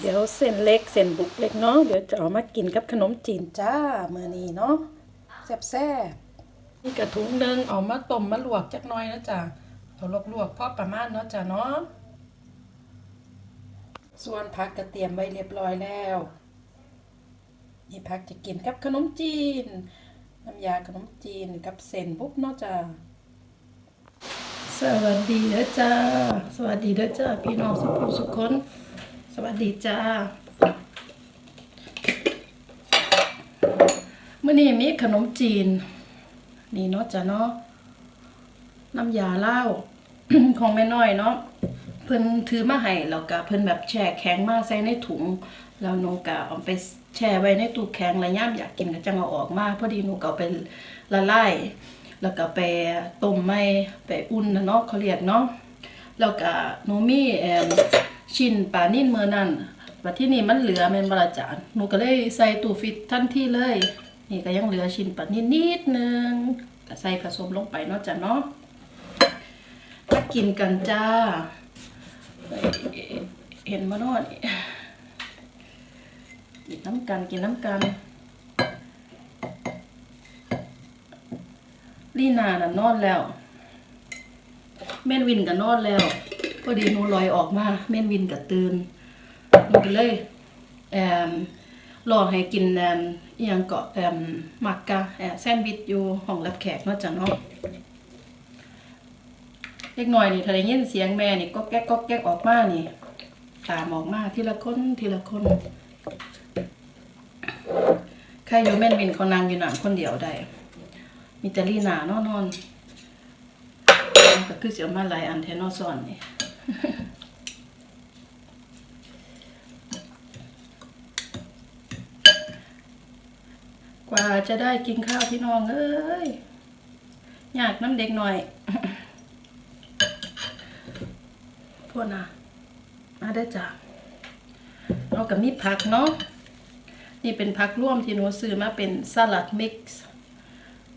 เดี๋ยวเส้นเล็กเส้นบุกเล็กเนาะเดี๋ยวจะเอามากินกับขนมจีนจ้ามื้อนี้เนาะแซ่บๆนี่กระถุงหนึงเอามาต้มมาลวกจักหน่อยนะจ้ะเอาลวกๆพอประมาณเนาะจ้ะเนาะส่วนผักก็เตรียมไว้เรียบร้อยแล้วนี่ผักจะกินกับขนมจีนน้ำยาขนมจีนกับเส้นบุกเนาะจ้ะสวัสดีเด้อจ้าสวัสดีเด้อจ้าพี่น้องสุภูสุขคนส วัสดีจ้าเมื่อนี้มีขนมจีน นี่เนาะจ้ะเนาะน้ำยาเหล้าของแม่น้อยเนาะเพิ่นถือมาให้แล้วก็เพิ่นแบบแช่แข็งมาใส่ในถุงแล้วหนูก็เอาไปแช่ไว้ในตู้แข็งแล้วย่ามอยากกินก็จังเอาออกมาพอดีหนูก็เอาไปละลายแล้วก็ไปต้มไม่ไปอุ่นนะเนาะเขาเรียกเนาะแล้วก็หนูมีเอ่ ชิ้นปลานิ่นมื้อนั้นบัดที่นี่มันเหลือแมนบ่ล่ะจ้ะหนูก็เลยใส่ตู้ฟิตทันที่เลย นี่ก็ยังเหลือชิ้นปลานิ่นนิดนึงก็ใส่ผสมลงไปเนาะจ้ะเนาะมากินกันจ้า เห็นมานอนกินน้ำกันกินน้ำกันลีนาน่ะนอนแล้ว แม่นวินก็นอนแล้ว อดีหนูลอยออกมาแม่นวินก็ตื่นหนูก็เลยแอมรอให้กินแอมอหยังเกาะแอมมักกะแอมแซนด์วิชอยู่ห้องรับแขกนาะจ้ะเนาะเล็กน้อยนี่ถ้าได้ยินเสียงแม่นี่ก็แก๊กก็แก๊กออกมานี่ตามออกมาทีละคนทีละคนใครอยู่แม่นวินเขานั่งอยู่หนังคนเดียวได้มีแต่ลีหนานอนนอนก็คือเสียมาหลายอันแทนอสอนนี่ กว่าจะได้กินข้าวพี่น้องเอ้ยยากน้ำเด็กหน่อยพวกนะมาได้จ้ะเอากับมีผักเนาะนี่เป็นผักร่วมที่หนูซื้อมาเป็นสลัดมิกซ์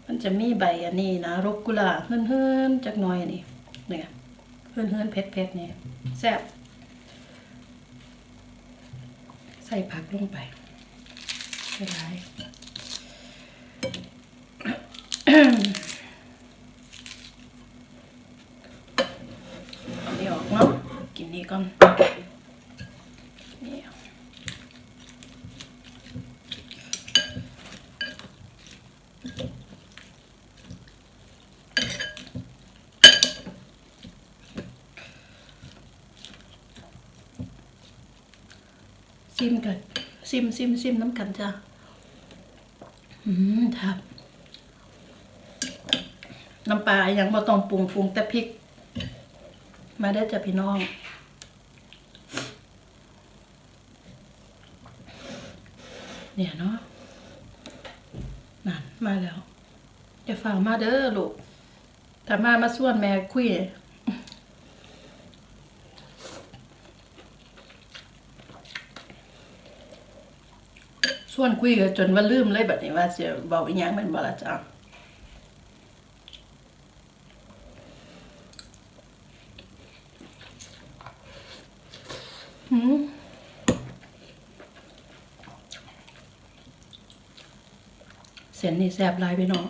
มันจะมีใบอันนี้นะรกกุลาเฮือนๆจักหน่อยนี่เนี่ย เฮือนเฮือนเผ็ดๆนี่แซ่บใส่ผักลงไปใส่หลายเอานี่ออกเนาะกินนี่ก่อน ซิมกันซิมซิมซิมน้ำกันจ้ะอืมครับน้ำปลายังบ่ต้องปรุงปรุงแต่พริก มาได้จ้ะพี่น้องเนี่ยเนาะนั่นมาแล้วอย่าฝามาเด้อลูกถ้ามามาส่วนแม่คุย วนคุยก็จนว่าลืมเลยแบบนี้ว่าจะเบาอีหยังแมันบ่ละจ้ะหืมเส้นนี่แซ่บหลายพี่น้อง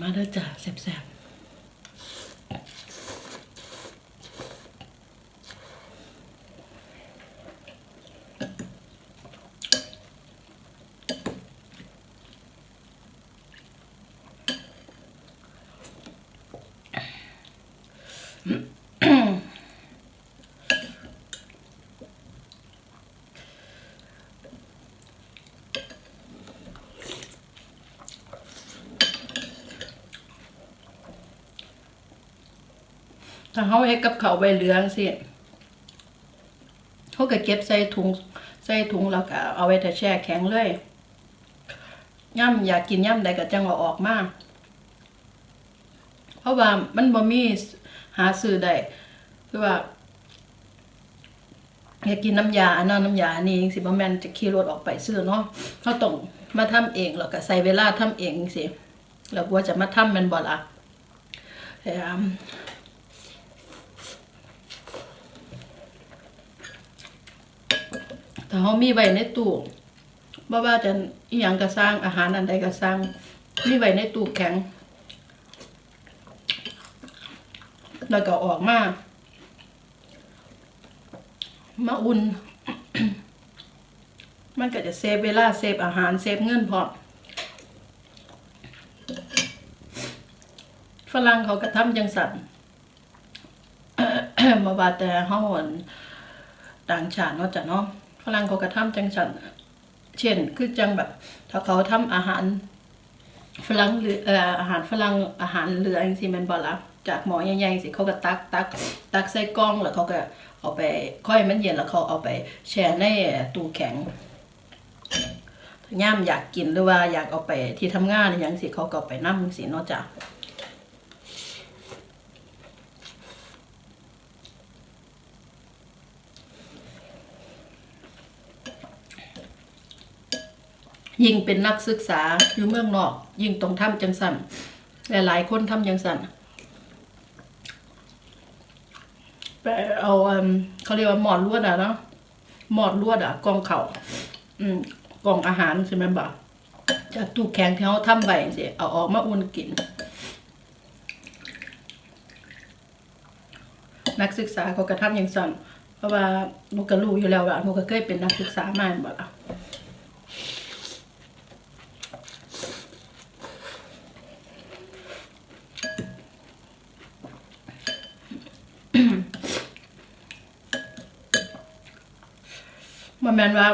มาเด้อจ้าแซ่บๆ ถ้าเขาเฮ็ดกับเขาวใบเหลืองสิเขาก็เก็บใส่ถุงใส่ถุงแล้วก็เอาไว้แต่แช่แข็งเลยย่ำอยากกินย่ำใดก็จังเอาออกมาเพราะว่ามันบ่มีหาซื้อได้คือว่าอยากกินน้ำยาอันนั้นน้ำยาอันนี้สิบ่แม่นจะขี่รถออกไปซื้อเนาะเขาต้องมาทำเองแล้วก็ใส่เวลาทำเองสิแล้วว่าจะมาทำแมันบ่ล่ะแต่อืม ถ้าเขามีไว้ในตู้บ่ว่าจะอีหยังก็สร้างอาหารอันใดก็สร้าง มีไว้ในตู้แข็ง แล้วก็ออกมามาอุ่น มันก็จะเซฟเวลาเซฟอาหารเซฟเงินพร้อมฝรั่งเขาก็ทำจังสันมาว่าแต่เฮาอั่นต่างชาติเนาะจ้ะเนาะ ฝรั่งเขาก็ทำจังสันเช่นคือจังแบบ ถ้าเขาทำอาหารฝรั่งหรืออาหารฝรั่งอาหารเหลือจังซี่แม่นบ่ละจากหม้อใหญ่ๆสิเขาก็ตักตักตักใส่กล่องแล้วเขาก็เอาไปค่อยมันเย็นแล้วเขาเอาไปแช่ในตู้แข็งถ้าย่ามอยากกินหรือว่าอยากเอาไปที่ทำงานอย่างสิเขาก็ไปนำจังซี่เนาะจ้ะ ยิ่งเป็นนักศึกษาอยู่เมืองนอก ยิ่งต้องทำจังสั่นหลายๆคนทำจังสั่นไปเอาเขาเรียกว่าหมอดลวดอะเนาะหมอดลวดอะกองเขาอืมกองอาหารใช่ไหมบ่าจากตู้แข็งที่เขาทำไว้สิเอาออกมาอุ่นกิน นักศึกษาเขาก็ทำอย่างสั่นเพราะว่าหนูก็รู้อยู่แล้วว่าหนูก็เคยเป็นนักศึกษามาบ่ล่ะ มันแม่นว่า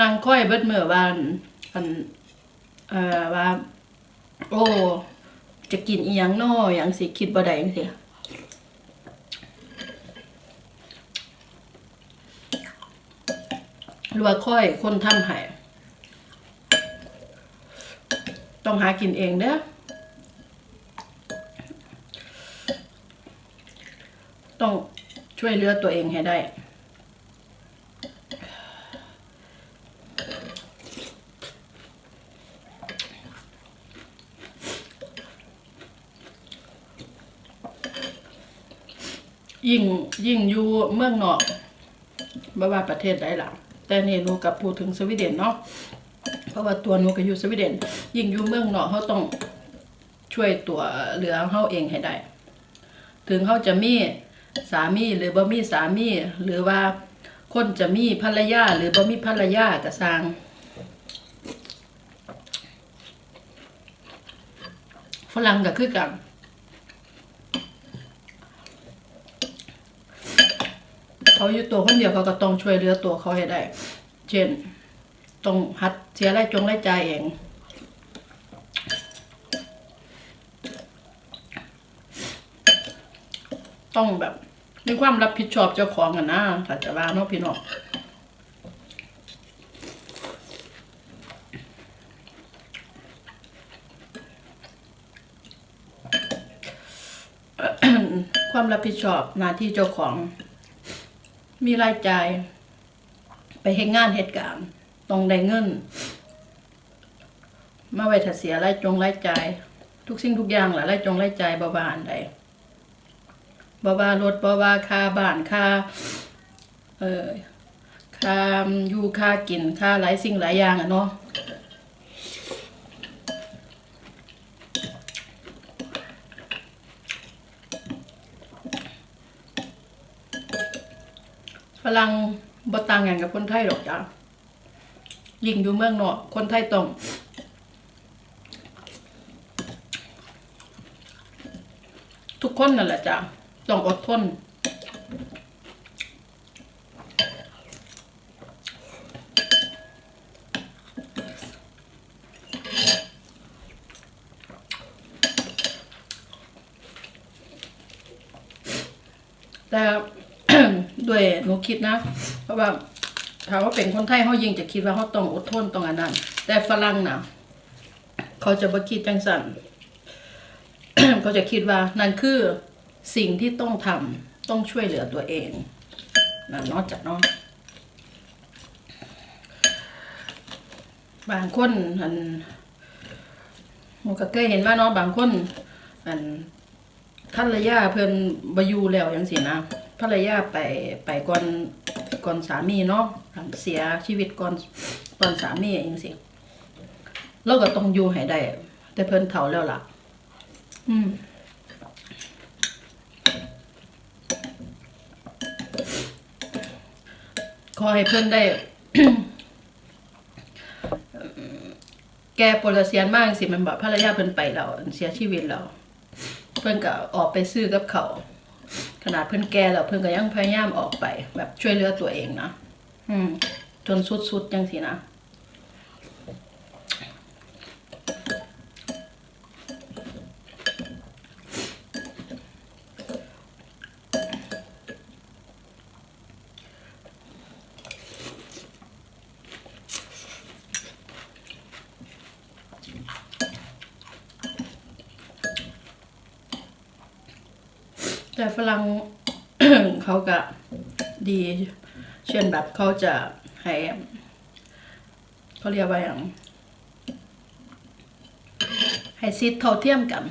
นางค่อยเบิดเมื่อวานอันเอ่อว่า โอ้จะกินอีหยังน้อหยังสิคิดบ่ได้จังซี่หรือว่าค่อยคนทำให้ต้องหากินเองเด้อต้องช่วยเหลือตัวเองให้ได้ ยิ่งยิ่งอยู่เมืองนอกบ่ว่าประเทศใดล่ะ แต่นี่หนูกับพูดถึงสวีเดนเนาะเพราะว่าตัวหนูก็อยู่สวีเดน ยิ่งอยู่เมืองนอกเขาต้องช่วยตัวเหลือเขาเองให้ได้ ถึงเขาจะมีสามีหรือบ่มีสามี หรือว่าคนจะมีภรรยาหรือบ่มีภรรยาก็สร้างฝรั่งก็คือกัน เขาอยู่ตัวคนเดียวเขาก็ต้องช่วยเหลือตัวเขาให้ได้ เช่นต้องหัดเสียรายจงรายจ่ายเองต้องแบบมีความรับผิดชอบเจ้าของกันนะถ้าจะว่าเนาะพี่น้องความรับผิดชอบหน้าที่เจ้าของ มีรายจ่าย ไปเห็นงานเหตุการณ์ต้องได้เงิน มาไว้ถ้าเสียรายจงรายจ่าย ทุกสิ่งทุกอย่างแหละรายจงรายจ่ายบ่บานใดบ่ว่ารถบ่ว่าค่าบ้านค่าเออค่าอยู่ค่ากินค่าหลายสิ่งหลายอย่างอะเนาะ ฝรั่งบ่ต่างกันกับคนไทยหรอกจ้ะยิ่งอยู่เมืองนอกคนไทยต้องทุกคนนั่นแหละจ้ะต้องอดทนแต่ ด้วยหนูคิดนะ เพราะว่าถามว่าเป็นคนไทยเขายิ่งจะคิดว่าเขาต้องอดทนต้องอันนั้น แต่ฝรั่งนะเขาจะบ่คิดจังสันเขาจะคิดว่านั่นคือสิ่งที่ต้องทำต้องช่วยเหลือตัวเองนะนนอกจากนาะบางคนอันมันก็เคยเห็นว่าเนาะบางคนอันภรรยาเพิ่นบอยู่แล้วจังซี่นะ ภรรยาไปไปก่อนก่อนสามีเนาะเสียชีวิตก่อนก่อนสามีจังซี่เราก็ต้องอยู่ให้ได้ แต่เพิ่นเฒ่าแล้วล่ะ อืมขอให้เพิ่นได้ แกโปรเซียนมากสิมันบอกภรรยาเพิ่นไปแล้วเสียชีวิตแล้ว เพิ่นก็ออกไปซื้อกับเขาว ขนาดเพื่อนแก่แล้วเพื่อนก็ยังพยายามออกไป แบบช่วยเหลือตัวเองนะอืมจนสุดๆจังสินะ แต่ฝรั่ง เขาก็ดี เช่นแบบเขาจะให้เขาเรียกว่าอย่างให้ซิทธิ์เท่าเทียมกัน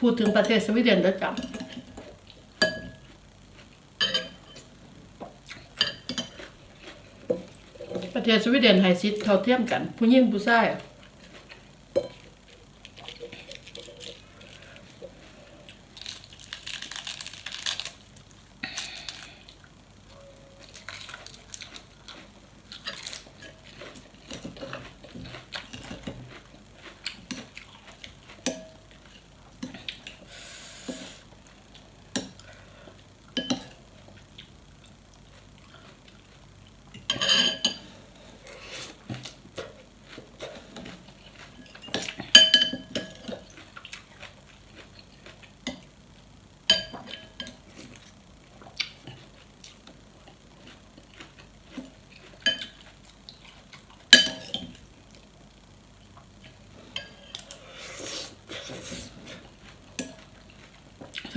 พูดถึงประเทศสวีเดนด้วยจ้ะประเทศสวีเดนให้ซิทธิ์เท่าเทียมกัน ผู้หญิงผู้ชาย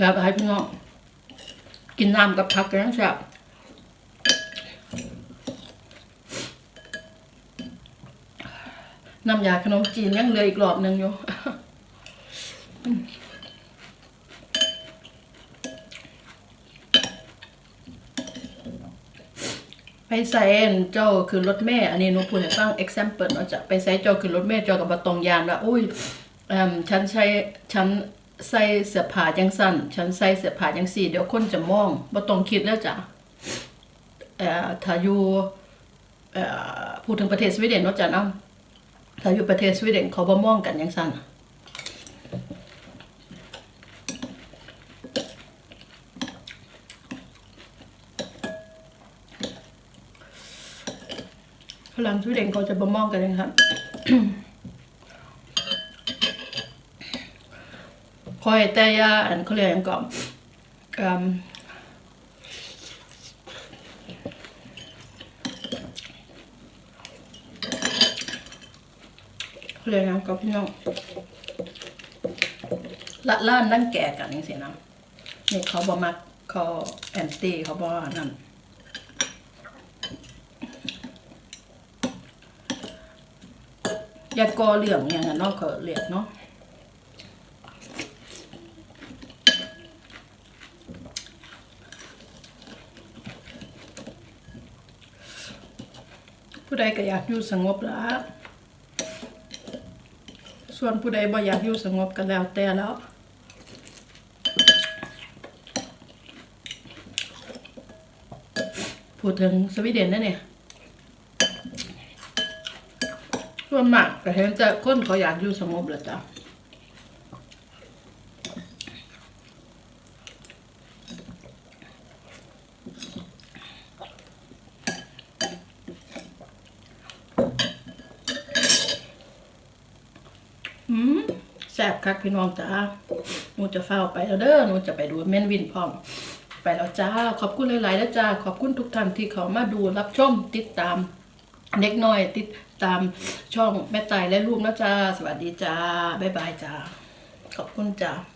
ซ่บให้พี่น้องกินน้ำกับผักกันแซ่บน้ำยาขนมจีนยังเหลืออีกรอบหนึ่งอยู่ไปใส่เจ้าคือรถแม่ อันนี้หนูพูดให้ฟัง example เนาะจะไปใส่เจ้าคือรถแม่เจ้ากับบ่ตรงยานว่าอุ้ยฉันใช้ฉัน ใส่เสื้อผ้าจังสั้นฉันใส่เสื้อผ้าจังสี่ เดี๋ยวคนจะมองบ่ต้องคิดแล้วจ้ะเอ่อถ้าอยู่เอ่อพูดถึงประเทศสวีเดนเนาะจ้ะเนาะถ้าอยู่ประเทศสวีเดนเขาบ่มองกันจังสั้นฝรั่งสวีเดนเขาจะบ่มองกันจังซั่น คอยแต่ยาอันเขาเรียกยังก่อนเขาเรียกหยังกับพี่น้องละล้านนั่งแก่กันนี่สินะนี่เขาบอกมาเขาแอนตี้เขาบอกนั่นอยากอเหลืองอย่างนั้นเนาะเขาเรียกเนาะ ผู้ใดก็อยากอยู่สงบละส่วนผู้ใดบ่อยากอยู่สงบก็แล้วแต่แล้วพูดถึงสวีเดนนะเนี่ยส่วนมากก็เห็นแต่คนเขาอยากอยู่สงบละจ้ะ อืมแซ่บคักพี่น้องจ้าหนูจะเฝ้าไปแล้วเด้อหนูจะไปดูแม่นวินพร้อมไปแล้วจ้า ขอบคุณหลายๆนะจ้า ขอบคุณทุกท่านที่เขามาดูรับชมติดตามเด็กน้อยติดตามช่องแม่ตายและลูกนะจ้า สวัสดีจ้า บ๊ายบายจ้า ขอบคุณจ้า